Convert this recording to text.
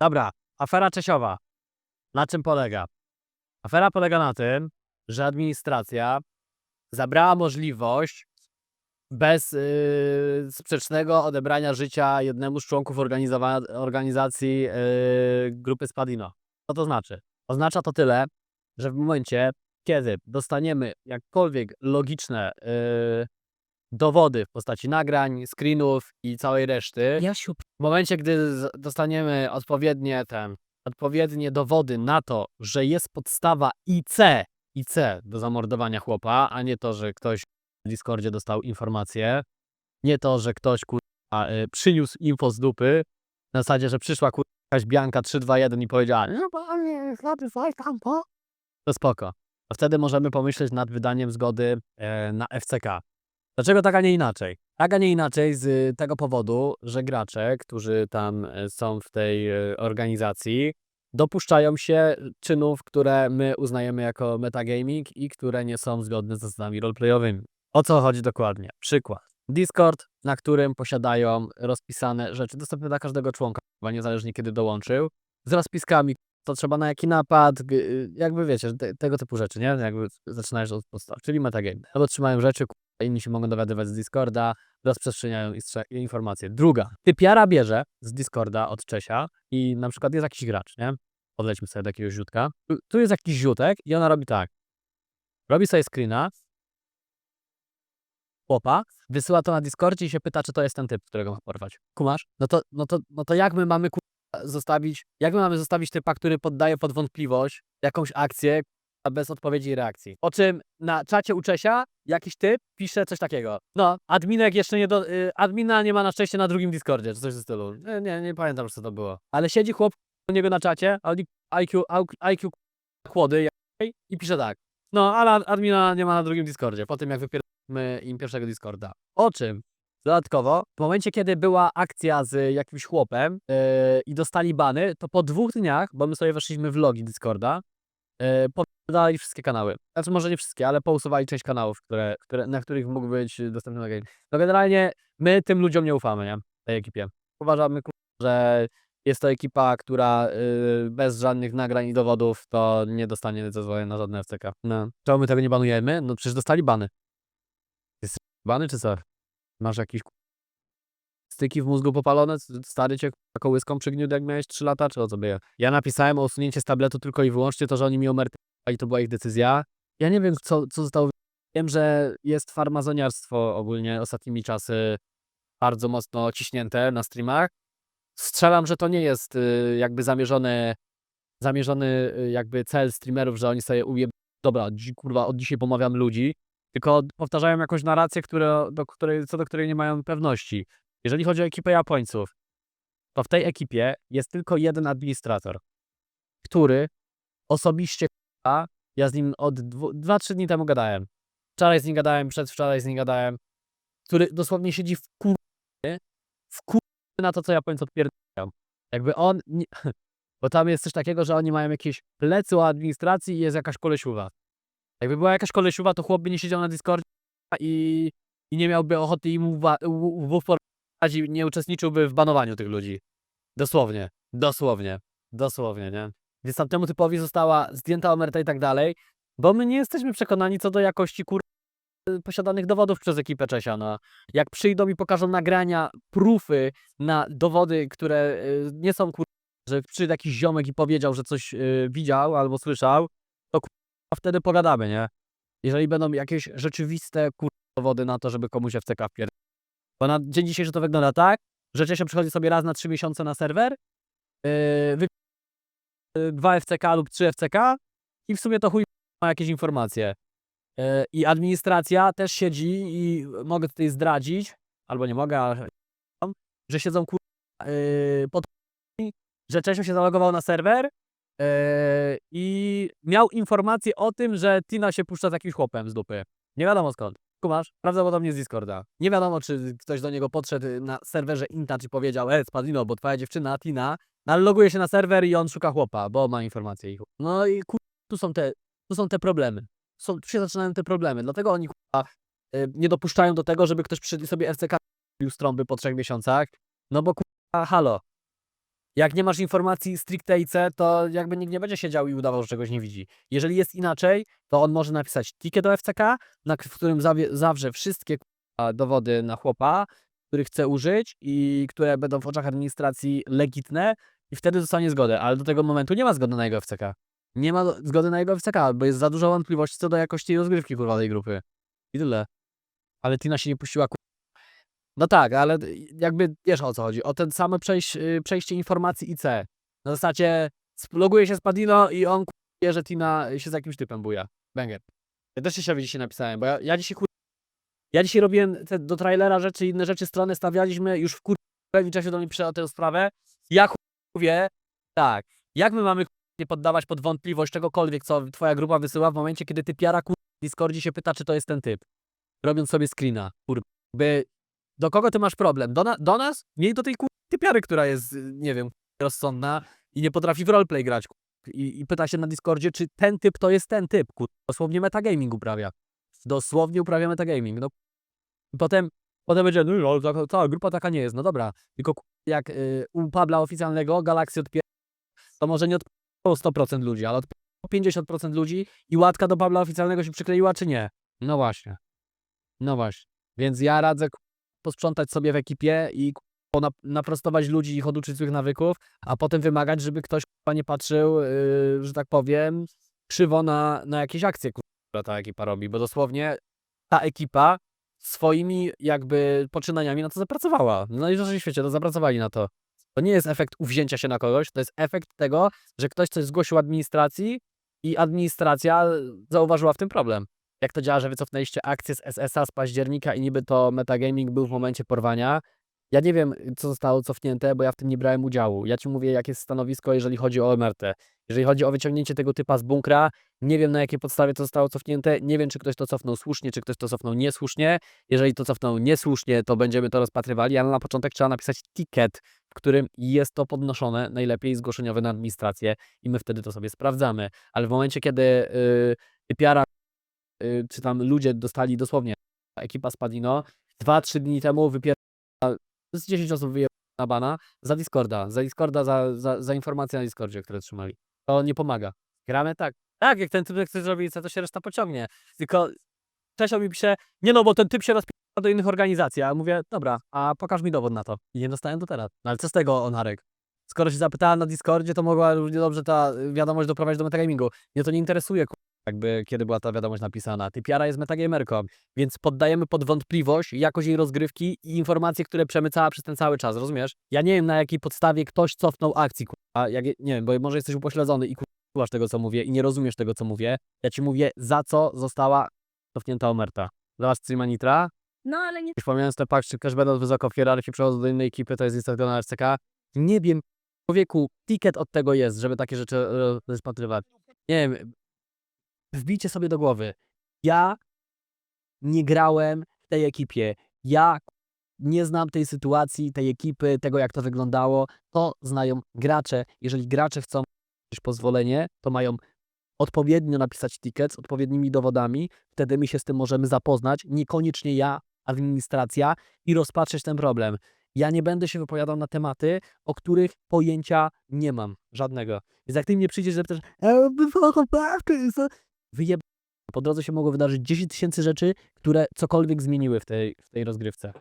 Dobra, afera Czesiowa. Na czym polega? Afera polega na tym, że administracja zabrała możliwość bez yy, sprzecznego odebrania życia jednemu z członków organizacji yy, grupy Spadino. Co to znaczy? Oznacza to tyle, że w momencie, kiedy dostaniemy jakkolwiek logiczne yy, dowody w postaci nagrań, screenów i całej reszty, Jasiu, w momencie, gdy dostaniemy odpowiednie, ten, odpowiednie dowody na to, że jest podstawa IC, IC do zamordowania chłopa, a nie to, że ktoś w Discordzie dostał informację, nie to, że ktoś kurwa, y, przyniósł info z dupy, na zasadzie, że przyszła kurwa, jakaś Bianka 321 i powiedziała, no panie, tam, po. To spoko. A wtedy możemy pomyśleć nad wydaniem zgody e, na FCK. Dlaczego tak, a nie inaczej? Tak, a nie inaczej z y, tego powodu, że gracze, którzy tam e, są w tej e, organizacji, dopuszczają się czynów, które my uznajemy jako metagaming i które nie są zgodne z zasadami roleplayowymi. O co chodzi dokładnie? Przykład. Discord, na którym posiadają rozpisane rzeczy dostępne dla każdego członka, niezależnie kiedy dołączył, z rozpiskami, co trzeba na jaki napad, y, jakby wiecie, te, tego typu rzeczy, nie? Jakby zaczynając od podstaw, czyli metagame. Albo trzymają rzeczy, inni się mogą dowiadywać z Discorda, rozprzestrzeniają informacje. Druga, typiara bierze z Discorda od Czesia i na przykład jest jakiś gracz, nie? Podlećmy sobie do jakiegoś ziutka. Tu- jest jakiś ziutek i ona robi tak. Robi sobie screena, chłopa, wysyła to na Discordzie i się pyta, czy to jest ten typ, którego ma porwać. Kumasz? No to, no to, no to jak my mamy kurwa, zostawić, jak my mamy zostawić typa, który poddaje pod wątpliwość jakąś akcję bez odpowiedzi i reakcji? Po czym na czacie u Czesia jakiś typ pisze coś takiego. No, adminek jeszcze nie do, y, admina nie ma na szczęście na drugim Discordzie, czy coś w stylu. Nie, nie, nie pamiętam, co to było. Ale siedzi chłop u niego na czacie, IQ, IQ jak- i pisze tak. No, ale admina nie ma na drugim Discordzie, po tym jak wypierdolimy im pierwszego Discorda. O czym? Dodatkowo, w momencie, kiedy była akcja z jakimś chłopem yy, i dostali bany, to po dwóch dniach, bo my sobie weszliśmy w logi Discorda, yy, podali wszystkie kanały. Znaczy może nie wszystkie, ale pousuwali część kanałów, które, które, na których mógł być dostępny na game. No generalnie my tym ludziom nie ufamy, nie? Tej ekipie. Uważamy, że jest to ekipa, która yy, bez żadnych nagrań i dowodów to nie dostanie zezwolenia na żadne FCK. No. Czemu my tego nie banujemy? No przecież dostali bany. Jest bany czy co? Masz jakieś ku- styki w mózgu popalone? Stary cię kołyską przygniótł jak miałeś 3 lata, czy o co by Ja napisałem o usunięcie z tabletu tylko i wyłącznie to, że oni mi omertali i to była ich decyzja. Ja nie wiem, co, co zostało. Wiem, że jest farmazoniarstwo ogólnie ostatnimi czasy bardzo mocno ciśnięte na streamach. Strzelam, że to nie jest y, jakby zamierzony, zamierzony y, jakby cel streamerów, że oni sobie ujeb... Dobra, kurwa, od dzisiaj pomawiam ludzi, tylko powtarzają jakąś narrację, które, do której, co do której nie mają pewności. Jeżeli chodzi o ekipę Japońców, to w tej ekipie jest tylko jeden administrator, który osobiście, k***a, ja z nim od 2-3 dni temu gadałem. Wczoraj z nim gadałem, przedwczoraj z nim gadałem, który dosłownie siedzi w kur... w kur... na to, co Japońcy odpierdalają. Jakby on, nie... bo tam jest coś takiego, że oni mają jakieś plecy u administracji i jest jakaś kolesiuwa. Jakby była jakaś kolesiuwa, to chłop by nie siedział na Discordzie i, i nie miałby ochoty im i nie uczestniczyłby w banowaniu tych ludzi. Dosłownie. Dosłownie. Dosłownie, nie? Więc tamtemu typowi została zdjęta omerta i tak dalej, bo my nie jesteśmy przekonani co do jakości kur... posiadanych dowodów przez ekipę Czesia. No. Jak przyjdą i pokażą nagrania, prufy na dowody, które y, nie są kur... że przyjdzie jakiś ziomek i powiedział, że coś y, widział albo słyszał, to kur... wtedy pogadamy, nie? Jeżeli będą jakieś rzeczywiste kur... dowody na to, żeby komuś FCK wpierd... Bo na dzień dzisiejszy to wygląda tak, że Czesio przychodzi sobie raz na trzy miesiące na serwer, yy, wy... y, dwa FCK lub trzy FCK i w sumie to chuj ma jakieś informacje. Yy, I administracja też siedzi i mogę tutaj zdradzić, albo nie mogę, ale że siedzą kur... yy, pod że Czesio się zalogował na serwer yy, i miał informację o tym, że Tina się puszcza z jakimś chłopem z dupy. Nie wiadomo skąd. Kumasz? Prawdopodobnie z Discorda. Nie wiadomo, czy ktoś do niego podszedł na serwerze Intouch i powiedział, e, Spadino, bo twoja dziewczyna, Tina, no, ale loguje się na serwer i on szuka chłopa, bo ma informację. i chuj. No i kur... tu są te, tu są te problemy. Są, tu się zaczynają te problemy, dlatego oni kurwa, y, nie dopuszczają do tego, żeby ktoś przyszedł sobie FCK z trąby po trzech miesiącach, no bo kurwa, halo. Jak nie masz informacji stricte IC, to jakby nikt nie będzie siedział i udawał, że czegoś nie widzi. Jeżeli jest inaczej, to on może napisać ticket do FCK, na, w którym zawrze wszystkie k***a, dowody na chłopa, których chce użyć i które będą w oczach administracji legitne i wtedy dostanie zgodę, ale do tego momentu nie ma zgody na jego FCK. Nie ma zgody na jego FCK, bo jest za dużo wątpliwości co do jakości rozgrywki kurwa tej grupy. I tyle. Ale Tina się nie puściła ku... No tak, ale jakby wiesz o co chodzi. O ten same przejś, y, przejście informacji IC. Na zasadzie loguje się z Padino i on wie, że Tina się z jakimś typem buja. Banger. Ja też się dzisiaj napisałem, bo ja, ja dzisiaj kur... Ja dzisiaj robiłem te, do trailera rzeczy, inne rzeczy, strony stawialiśmy, już w kur... w czasie do mnie o tę sprawę. Ja kur- mówię, tak, jak my mamy nie poddawać pod wątpliwość czegokolwiek, co twoja grupa wysyła w momencie, kiedy ty piara kur... w Discordzie się pyta, czy to jest ten typ. Robiąc sobie screena, kur... By... Do kogo ty masz problem? Do, na... do nas? Nie do tej kur... typiary, która jest, y, nie wiem, rozsądna i nie potrafi w roleplay grać. I, I pyta się na Discordzie, czy ten typ to jest ten typ. Kur... Dosłownie metagaming uprawia. Dosłownie uprawia metagaming. No, potem, potem będzie, no ale taka, cała grupa taka nie jest. No dobra, tylko jak y, u Pabla oficjalnego Galaxy odpier... to może nie odpierało 100% ludzi, ale odpierało 50% ludzi i łatka do Pabla oficjalnego się przykleiła, czy nie? No właśnie. No właśnie. Więc ja radzę posprzątać sobie w ekipie i naprostować ludzi ich oduczyć złych nawyków, a potem wymagać, żeby ktoś nie patrzył, yy, że tak powiem, krzywo na, na jakieś akcje, która ta ekipa robi, bo dosłownie ta ekipa swoimi jakby poczynaniami na to zapracowała. No i w świecie to zapracowali na to. To nie jest efekt uwzięcia się na kogoś, to jest efekt tego, że ktoś coś zgłosił administracji i administracja zauważyła w tym problem. Jak to działa, że wycofnęliście akcję z SS-a z października i niby to metagaming był w momencie porwania. Ja nie wiem, co zostało cofnięte, bo ja w tym nie brałem udziału. Ja ci mówię, jakie jest stanowisko, jeżeli chodzi o emertę. Jeżeli chodzi o wyciągnięcie tego typa z bunkra, nie wiem na jakiej podstawie to zostało cofnięte, nie wiem czy ktoś to cofnął słusznie, czy ktoś to cofnął niesłusznie. Jeżeli to cofnął niesłusznie, to będziemy to rozpatrywali, ale na początek trzeba napisać ticket, w którym jest to podnoszone, najlepiej zgłoszeniowe na administrację i my wtedy to sobie sprawdzamy. Ale w momencie, kiedy yy, yy, czy tam ludzie dostali dosłownie, ekipa Spadino, 2-3 dni temu wypiera z 10 osób wyje na bana za Discorda, za Discorda, za, za, za informacje na Discordzie, które trzymali. To nie pomaga. Gramy tak. Tak, jak ten typ chce zrobić, to się reszta pociągnie. Tylko Czesio mi pisze, nie no, bo ten typ się rozpiera do innych organizacji. A mówię, dobra, a pokaż mi dowód na to. I nie dostałem do teraz. No ale co z tego, Onarek? Skoro się zapytała na Discordzie, to mogła równie dobrze ta y, wiadomość doprowadzić do metagamingu. Mnie to nie interesuje, jakby kiedy była ta wiadomość napisana. Typiara jest metagamerką, więc poddajemy pod wątpliwość jakość jej rozgrywki i informacje, które przemycała przez ten cały czas, rozumiesz? Ja nie wiem na jakiej podstawie ktoś cofnął akcji, a jak, nie wiem, bo może jesteś upośledzony i słuchasz tego, co mówię i nie rozumiesz tego, co mówię. Ja ci mówię, za co została cofnięta omerta. Zobacz, Cyma Nitra, No ale nie Pomijając te pak, czy też będąc wysoko w hierarchii, przechodzą do innej ekipy, to jest instalowane na RCK. Nie wiem, człowieku, ticket od tego jest, żeby takie rzeczy e, rozpatrywać. Nie wiem, wbijcie sobie do głowy. Ja nie grałem w tej ekipie. Ja nie znam tej sytuacji, tej ekipy, tego jak to wyglądało. To znają gracze. Jeżeli gracze chcą mieć pozwolenie, to mają odpowiednio napisać ticket z odpowiednimi dowodami. Wtedy my się z tym możemy zapoznać. Niekoniecznie ja, administracja i rozpatrzeć ten problem. Ja nie będę się wypowiadał na tematy, o których pojęcia nie mam. Żadnego. Więc jak ty mnie przyjdziesz, zapytasz, "E, wyjeb... Po drodze się mogło wydarzyć 10 tysięcy rzeczy, które cokolwiek zmieniły w tej, w tej rozgrywce.